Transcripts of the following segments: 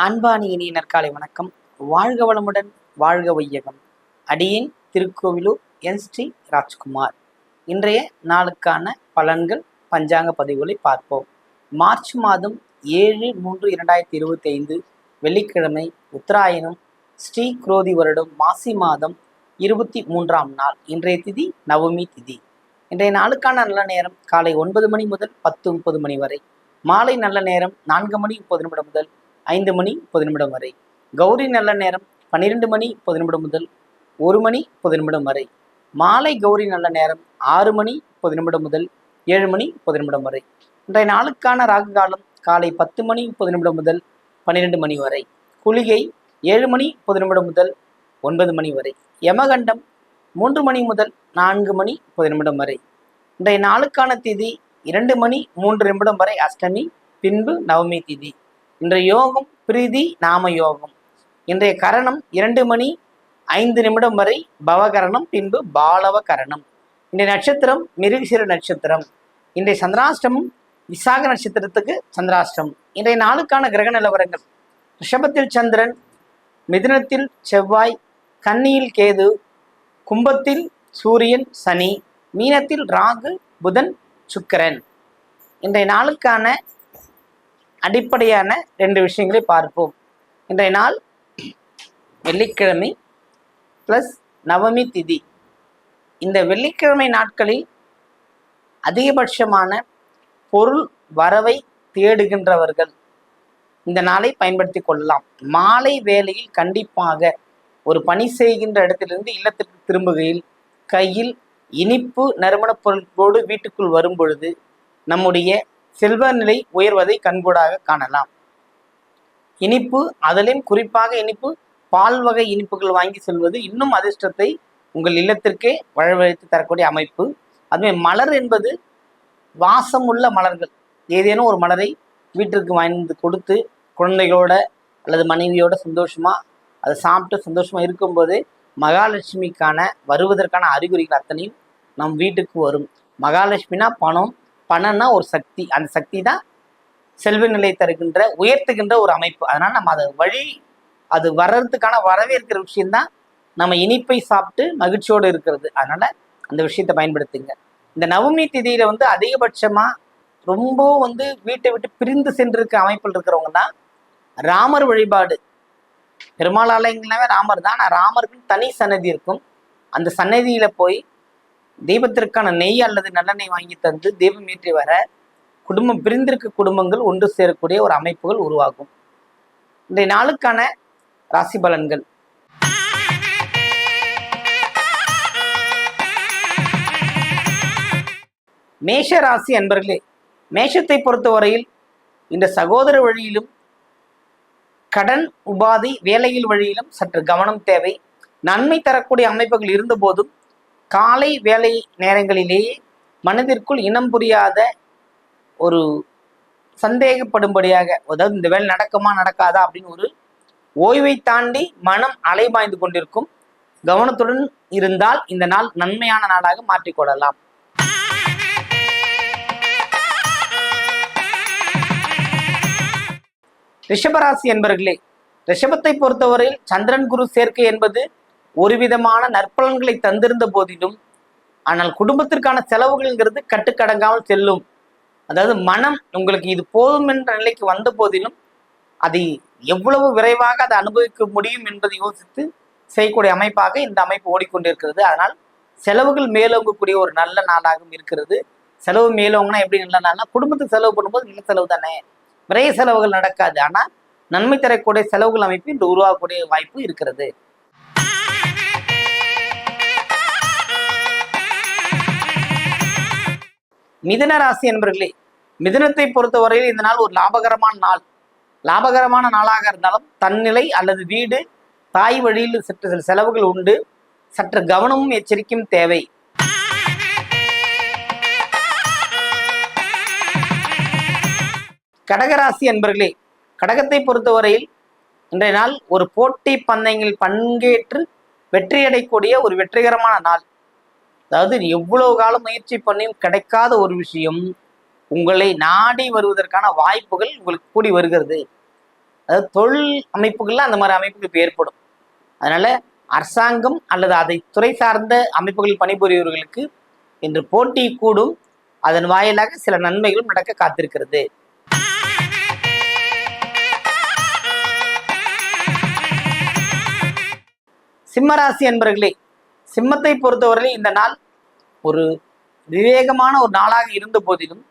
அன்பானி இனிய நற்காலை வணக்கம். வாழ்க வளமுடன் வாழ்க வையகம். அடியேன் திருக்கோவிலூர் என். ஸ்ரீ. ராஜ்குமார். இன்றைய நாளுக்கான பலன்கள் பஞ்சாங்க பதிவுகளை பார்ப்போம். மார்ச் மாதம் ஏழு மூன்று இரண்டாயிரத்தி இருபத்தி ஐந்து வெள்ளிக்கிழமை உத்தராயணம் ஸ்ரீ. குரோதி வருடம் மாசி மாதம் இருபத்தி மூன்றாம் நாள் இன்றைய திதி நவமி திதி. இன்றைய நாளுக்கான நல்ல நேரம் காலை ஒன்பது மணி முதல் பத்து முப்பது மணி வரை. மாலை நல்ல நேரம் நான்கு மணி முப்பது நிமிடம் முதல் ஐந்து மணி முப்பது நிமிடம் வரை. கௌரி நல்ல நேரம் பன்னிரெண்டு மணி முப்பது நிமிடம் முதல் ஒரு மணி முப்பது நிமிடம் வரை. மாலை கௌரி நல்ல நேரம் ஆறு மணி முப்பது நிமிடம் முதல் ஏழு மணி முப்பது நிமிடம் வரை. இன்றைய நாளுக்கான ராகு காலம் காலை பத்து மணி முப்பது நிமிடம் முதல் பன்னிரெண்டு மணி வரை. குளிகை ஏழு மணி முப்பது நிமிடம் முதல் ஒன்பது மணி வரை. யமகண்டம் மூன்று மணி முதல் நான்கு மணி முப்பது நிமிடம் வரை. இன்றைய நாளுக்கான திதி இரண்டு மணி மூன்று நிமிடம் வரை அஷ்டமி பின்பு நவமி திதி. இன்றைய யோகம் பிரீதி நாம யோகம். இன்றைய கரணம் இரண்டு மணி ஐந்து நிமிடம் வரை பவகரணம் பின்பு பாலவ கரணம். இன்றைய நட்சத்திரம் மிருகசிர நட்சத்திரம். இன்றைய சந்திராஷ்டமம் விசாக நட்சத்திரத்துக்கு சந்திராஷ்டமம். இன்றைய நாளுக்கான கிரக நிலவரங்கள். ரிஷபத்தில் சந்திரன் மிதுனத்தில் செவ்வாய் கன்னியில் கேது கும்பத்தில் சூரியன் சனி மீனத்தில் ராகு புதன் சுக்கரன். இன்றைய நாளுக்கான அடிப்படையான ரெண்டு விஷயங்களை பார்ப்போம். இன்றைய நாள் வெள்ளிக்கிழமை ப்ளஸ் நவமி திதி. இந்த வெள்ளிக்கிழமை நாட்களில் அதிகபட்சமான பொருள் வரவை தேடுகின்றவர்கள் இந்த நாளை பயன்படுத்தி கொள்ளலாம். மாலை வேளையில் கண்டிப்பாக ஒரு பணி செய்கின்ற இடத்திலிருந்து இல்லத்திற்கு திரும்புகையில் கையில் இனிப்பு நறுமணப் பொருட்களோடு வீட்டுக்குள் வரும் பொழுது நம்முடைய செல்வ நிலை உயர்வதை கண்கூடாக காணலாம். இனிப்பு அதிலும் குறிப்பாக இனிப்பு பால் வகை இனிப்புகள் வாங்கி செல்வது இன்னும் அதிர்ஷ்டத்தை உங்கள் இல்லத்திற்கே வழவழைத்து தரக்கூடிய அமைப்பு. அதுவே மலர் என்பது வாசமுள்ள மலர்கள். ஏதேனும் ஒரு மலரை வீட்டிற்கு வாங்கி கொடுத்து குழந்தைகளோட அல்லது மனைவியோட சந்தோஷமா அதை சாப்பிட்டு சந்தோஷமா இருக்கும்போது மகாலட்சுமிக்கான வருவதற்கான அறிகுறிகள் அத்தனையும் நம் வீட்டுக்கு வரும். மகாலட்சுமினா பணம் பணம்னா ஒரு சக்தி. அந்த சக்தி தான் செல்வ நிலை தருகின்ற உயர்த்துகின்ற ஒரு அமைப்பு. அதனால நம்ம அதை வழி அது வர்றதுக்கான வரவேற்கிற விஷயம்தான் நம்ம இனிப்பை சாப்பிட்டு மகிழ்ச்சியோடு இருக்கிறது. அதனால அந்த விஷயத்தை பயன்படுத்துங்க. இந்த நவமி திதியில வந்து அதிகபட்சமா ரொம்ப வந்து வீட்டை விட்டு பிரிந்து சென்றிருக்க அமைப்பில் இருக்கிறவங்க தான் ராமர் வழிபாடு. பெருமாள் ஆலயங்கள்னாவே ராமர் தான். ஆனால் ராமருக்குன்னு தனி சன்னதி இருக்கும். அந்த சன்னதியில போய் தெய்வத்திற்கான நெய் அல்லது நல்லெண்ணெய் வாங்கி தந்து தெய்வம் ஏற்றி வர குடும்பம் பிரிந்திருக்க குடும்பங்கள் ஒன்று சேரக்கூடிய ஒரு அமைப்புகள் உருவாகும். இன்றைய நாளுக்கான ராசி பலன்கள். மேஷ ராசி அன்பர்களே மேஷத்தை பொறுத்தவரையில் இந்த சகோதர வழியிலும் கடன் உபாதி வேலையில் வழியிலும் சற்று கவனம் தேவை. நன்மை தரக்கூடிய அமைப்புகள் இருந்தபோதும் காலை வேலை நேரங்களிலேயே மனதிற்குள் இனம் புரியாத ஒரு சந்தேகப்படும்படியாக அதாவது இந்த வேலை நடக்குமா நடக்காதா அப்படின்னு ஒரு ஓய்வை தாண்டி மனம் அலைபாய்ந்து கொண்டிருக்கும் கவனத்துடன் இருந்தால் இந்த நாள் நன்மையான நாளாக மாற்றிக்கொள்ளலாம் ரிஷபராசி என்பர்களே ரிஷபத்தை பொறுத்தவரையில் சந்திரன் குரு சேர்க்கை என்பது ஒரு விதமான நற்பலன்களை தந்திருந்த போதிலும் ஆனால் குடும்பத்திற்கான செலவுகள்ங்கிறது கட்டுக்கடங்காமல் செல்லும். அதாவது மனம் உங்களுக்கு இது போதும் என்ற நிலைக்கு வந்த போதிலும் அதை எவ்வளவு விரைவாக அதை அனுபவிக்க முடியும் என்பதை யோசித்து செய்யக்கூடிய அமைப்பாக இந்த அமைப்பு ஓடிக்கொண்டிருக்கிறது. அதனால் செலவுகள் மேலோங்கக்கூடிய ஒரு நல்ல நாளாகவும் இருக்கிறது. செலவு மேலோங்கன்னா எப்படி நல்ல நாள்னா குடும்பத்துக்கு செலவு பண்ணும்போது நல்ல செலவு தானே? விரைய செலவுகள் நடக்காது. ஆனால் நன்மை தரக்கூடிய செலவுகள் அமைப்பு இன்று உருவாகக்கூடிய வாய்ப்பு இருக்கிறது. மிதன ராசி என்பர்களே மிதனத்தை பொறுத்தவரையில் இந்த நாள் ஒரு லாபகரமான நாள். லாபகரமான நாளாக இருந்தாலும் தன்னிலை அல்லது வீடு தாய் வழியில் சற்று சில செலவுகள் உண்டு. சற்று கவனமும் எச்சரிக்கையும் தேவை. கடகராசி என்பர்களே கடகத்தை பொறுத்தவரையில் இன்றைய நாள் ஒரு போட்டி பந்தயங்களில் பங்கேற்று வெற்றியடையக்கூடிய ஒரு வெற்றிகரமான நாள். அதாவது எவ்வளவு காலம் முயற்சி பண்ணியும் கிடைக்காத ஒரு விஷயம் உங்களை நாடி வருவதற்கான வாய்ப்புகள் உங்களுக்கு கூடி வருகிறது. அதாவது தொழில் அமைப்புகள்ல அந்த மாதிரி அமைப்புகள் இப்போ ஏற்படும். அதனால அரசாங்கம் அல்லது அதை துறை சார்ந்த அமைப்புகளில் பணிபுரியவர்களுக்கு இன்று போட்டி கூடும். அதன் வாயிலாக சில நன்மைகளும் நடக்க காத்திருக்கிறது. சிம்மராசி என்பர்களே சிம்மத்தை பொறுத்தவரை இந்த நாள் ஒரு விவேகமான ஒரு நாளாக இருந்த போதிலும்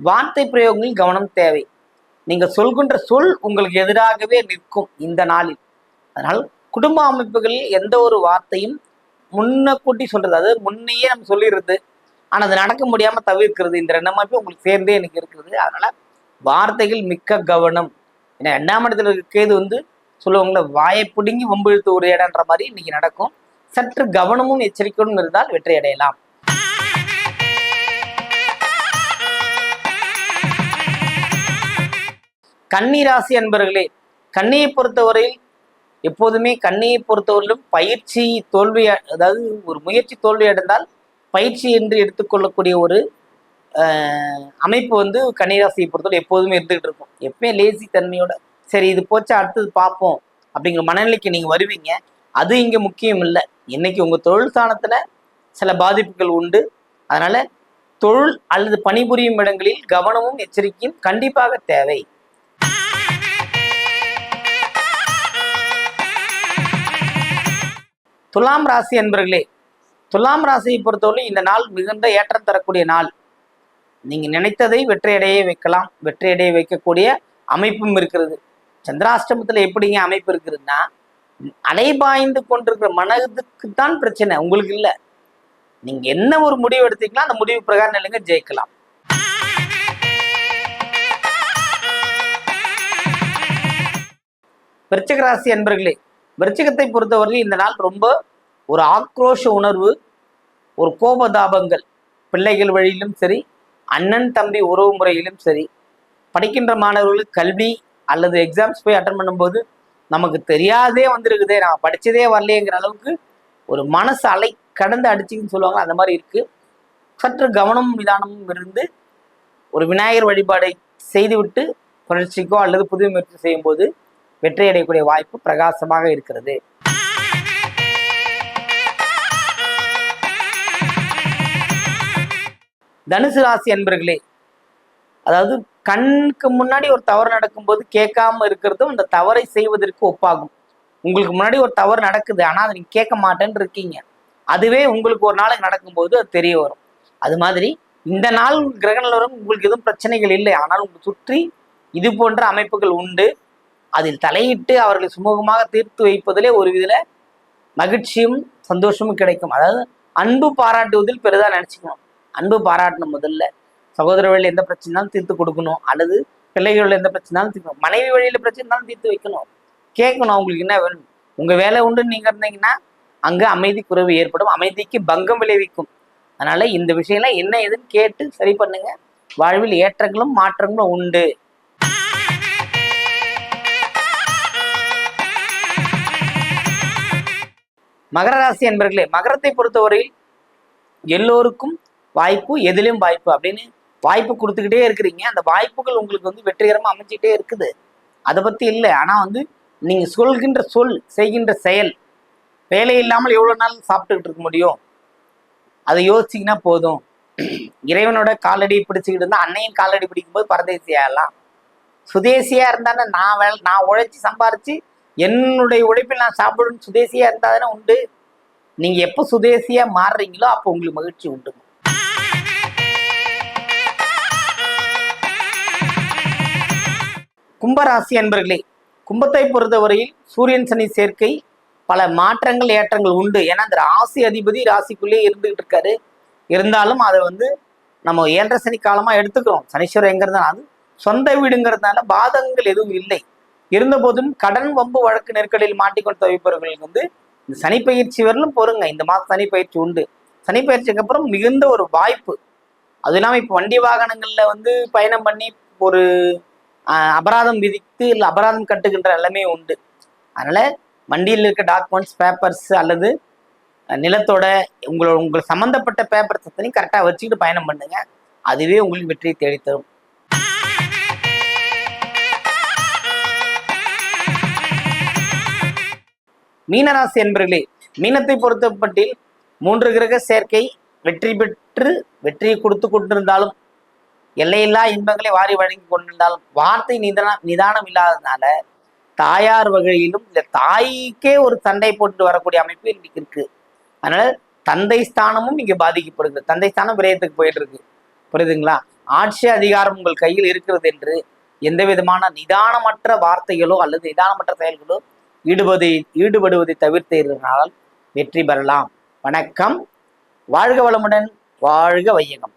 வார்த்தை பிரயோகங்களில் கவனம் தேவை. நீங்க சொல்கின்ற சொல் உங்களுக்கு எதிராகவே நிற்கும் இந்த நாளில். அதனால் குடும்ப அமைப்புகளில் எந்த ஒரு வார்த்தையும் முன்னக்கூட்டி சொல்றது அது முன்னையே நம்ம சொல்லிடுறது ஆனால் அது நடக்க முடியாம தவிர்க்கிறது இந்த ரெண்டு அமைப்பு உங்களுக்கு சேர்ந்தே எனக்கு இருக்கிறது. அதனால வார்த்தைகள் மிக்க கவனம். ஏன்னா ரெண்டாம் இடத்துல இருக்க கேது வந்து சொல்லுவாங்களே வாயை பிடுங்கி வம்பு இழுத்து ஒரு இடம்ன்ற மாதிரி இன்னைக்கு நடக்கும். சற்று கவனமும் எச்சரிக்கையும் இருந்தால் வெற்றி அடையலாம். கன்னிராசி அன்பர்களே கன்னியை பொறுத்தவரையில் எப்போதுமே கன்னியை பொறுத்தவரையிலும் பயிற்சி தோல்வி அதாவது ஒரு முயற்சி தோல்வி அடைந்தால் பயிற்சி என்று எடுத்துக்கொள்ளக்கூடிய ஒரு அமைப்பு வந்து கன்னிராசியை பொறுத்தவரை எப்போதுமே இருந்துகிட்டு இருக்கும். எப்பவுமே லேசி தன்மையோட சரி இது போச்சா அடுத்தது பார்ப்போம் அப்படிங்கிற மனநிலைக்கு நீங்க வருவீங்க. அது இங்கே முக்கியம் இல்லை. இன்னைக்கு உங்கள் தொழில் ஸ்தானத்தில் சில பாதிப்புகள் உண்டு. அதனால தொழில் அல்லது பணிபுரியும் இடங்களில் கவனமும் எச்சரிக்கையும் கண்டிப்பாக தேவை. துலாம் ராசி என்பர்களே துலாம் ராசியை பொறுத்தவரை இந்த நாள் மிகுந்த ஏற்றம் தரக்கூடிய நாள். நீங்கள் நினைத்ததை வெற்றியடைய வைக்கலாம். வெற்றியடைய வைக்கக்கூடிய அமைப்பும் இருக்கிறது. சந்திராஷ்டமத்தில் எப்படிங்க அமைப்பு இருக்குதுன்னா அலைபாய்ந்து கொண்டிருக்கிற மனதுக்கு தான் பிரச்சனை. உங்களுக்கு இல்ல. நீங்க என்ன ஒரு முடிவு எடுத்தீங்களோ அந்த முடிவு பிரகாரம் இல்லைங்க ஜெயிக்கலாம். விருச்சிக ராசி அன்பர்களே விருச்சிகத்தை பொறுத்தவரையில் இந்த நாள் ரொம்ப ஒரு ஆக்ரோஷ உணர்வு ஒரு கோபதாபங்கள். பிள்ளைகள் வழியிலும் சரி அண்ணன் தம்பி உறவு முறையிலும் சரி படிக்கின்ற மாணவர்களுக்கு கல்வி அல்லது எக்ஸாம்ஸ் போய் அட்டன் பண்ணும்போது நமக்கு தெரியாதே வந்திருக்குதே நான் படித்ததே வரலையேங்கிற அளவுக்கு ஒரு மனசு அலை கடந்து அடிச்சுன்னு சொல்லுவாங்க. அந்த மாதிரி இருக்குது சற்று கவனமும் நிதானமும் இருந்து ஒரு விநாயகர் வழிபாடை செய்துவிட்டு புரட்சிக்கோ அல்லது புதிய முயற்சி செய்யும் போது வெற்றி அடையக்கூடிய வாய்ப்பு பிரகாசமாக இருக்கிறது. தனுசு ராசி அன்பர்களே அதாவது கண்ணுக்கு முன்னாடி ஒரு தவறு நடக்கும்போது கேட்காம இருக்கிறதும் அந்த தவறை செய்வதற்கு ஒப்பாகும். உங்களுக்கு முன்னாடி ஒரு தவறு நடக்குது ஆனால் அதை நீங்கள் கேட்க மாட்டேன்னு இருக்கீங்க. அதுவே உங்களுக்கு ஒரு நாளைக்கு நடக்கும்போது அது தெரிய வரும். அது மாதிரி இந்த நாள் கிரக நிலவரம் உங்களுக்கு எதுவும் பிரச்சனைகள் இல்லை. ஆனால் உங்களை சுற்றி இது போன்ற அமைப்புகள் உண்டு. அதில் தலையிட்டு அவர்களை சுமூகமாக தீர்த்து வைப்பதிலே ஒரு விதில மகிழ்ச்சியும் சந்தோஷமும் கிடைக்கும். அதாவது அன்பு பாராட்டுவதில் பெரிதாக நினச்சிக்கணும். அன்பு பாராட்டணும் முதல்ல. சகோதர வழியில் எந்த பிரச்சனைனாலும் தீர்த்து கொடுக்கணும். அல்லது பிள்ளைகளில் எந்த பிரச்சனைனாலும் தீர்க்கணும். மனைவி வழியில் பிரச்சனைனாலும் தீர்த்து வைக்கணும். கேட்கணும் அவங்களுக்கு என்ன வேணும்? உங்கள் வேலை உண்டு நீங்கள் இருந்தீங்கன்னா அங்கே அமைதி குறைவு ஏற்படும். அமைதிக்கு பங்கம் விளைவிக்கும். அதனால இந்த விஷயம்லாம் என்ன ஏதுன்னு கேட்டு சரி பண்ணுங்க. வாழ்வில் ஏற்றங்களும் மாற்றங்களும் உண்டு. மகர ராசி என்பர்களே மகரத்தை பொறுத்தவரையில் எல்லோருக்கும் வாய்ப்பு எதிலும் வாய்ப்பு அப்படின்னு வாய்ப்பு கொடுத்துக்கிட்டே இருக்கிறீங்க. அந்த வாய்ப்புகள் உங்களுக்கு வந்து வெற்றிகரமாக அமைஞ்சிக்கிட்டே இருக்குது. அதை பற்றி இல்லை. ஆனால் வந்து நீங்கள் சொல்கின்ற சொல் செய்கின்ற செயல் வேலை இல்லாமல் எவ்வளோ நாள் சாப்பிட்டுக்கிட்டு இருக்க முடியும்? அதை யோசிச்சிங்கன்னா போதும். இறைவனோட காலடி பிடிச்சிக்கிட்டு இருந்தால் அன்னையும் காலடி பிடிக்கும்போது பரதேசியாகலாம் சுதேசியாக இருந்தானே நான் வேலை நான் உழைச்சி சம்பாரித்து என்னுடைய உழைப்பில் நான் சாப்பிடணும் சுதேசியாக இருந்தால் தானே உண்டு? நீங்கள் எப்போ சுதேசியாக மாறுறீங்களோ அப்போ உங்களுக்கு மகிழ்ச்சி உண்டு. கும்பராசி அன்பர்களே கும்பத்தை பொறுத்தவரையில் சூரியன் சனி சேர்க்கை பல மாற்றங்கள் ஏற்றங்கள் உண்டு. ஏன்னா அந்த ராசி அதிபதி ராசிக்குள்ளே இருந்துகிட்டு இருக்காரு. இருந்தாலும் அதை வந்து நம்ம ஏழரை சனி காலமாக எடுத்துக்கிறோம். சனீஸ்வரர் எங்கிறதுனால அது சொந்த வீடுங்கிறதுனால பாதகங்கள் எதுவும் இல்லை. இருந்தபோதும் கடன் வம்பு வழக்கு நெருக்கடியில் மாட்டிக்கொண்டு தவிப்பவர்களுக்கு வந்து இந்த சனிப்பயிற்சி வரலும் பொறுங்க. இந்த மாதம் சனிப்பயிற்சி உண்டு. சனிப்பயிற்சிக்கு அப்புறம் மிகுந்த ஒரு வாய்ப்பு. அது இல்லாமல் இப்போ வண்டி வாகனங்களில் வந்து பயணம் பண்ணி ஒரு அபராதம் விதித்து இல்லை அபராதம் கட்டுகின்ற நிலைமை உண்டு. அதனால வண்டியில் இருக்க டாக்குமெண்ட்ஸ் பேப்பர்ஸ் அல்லது நிலத்தோட உங்களோட உங்களை சம்மந்தப்பட்ட பேப்பர்ஸ் தனி கரெக்டாக வச்சுக்கிட்டு பயணம் பண்ணுங்க. அதுவே உங்களுக்கு வெற்றியை தேடித்தரும். மீனராசி என்பர்களே மீனத்தை பொறுத்தப்பட்டில் மூன்று கிரக சேர்க்கை வெற்றி பெற்று வெற்றியை கொடுத்து கொண்டிருந்தாலும் எல்லையில்லா இன்பங்களை வாரி வழங்கி கொண்டிருந்தாலும் வார்த்தை நிதான நிதானம் இல்லாததுனால தாயார் வகையிலும் இந்த தாய்க்கே ஒரு சண்டை போட்டு வரக்கூடிய அமைப்பு இன்னைக்கு இருக்கு. அதனால தந்தை ஸ்தானமும் இங்க பாதிக்கப்படுது தந்தை ஸ்தானம் விரயத்துக்கு போயிட்டு இருக்கு புரியுதுங்களா? ஆட்சி அதிகாரம் உங்கள் கையில் இருக்கிறது என்று எந்த விதமான நிதானமற்ற வார்த்தைகளோ அல்லது நிதானமற்ற செயல்களோ ஈடுபதை ஈடுபடுவதை தவிர்த்தீர்களால் வெற்றி பெறலாம். வணக்கம். வாழ்க வளமுடன். வாழ்க வையகம்.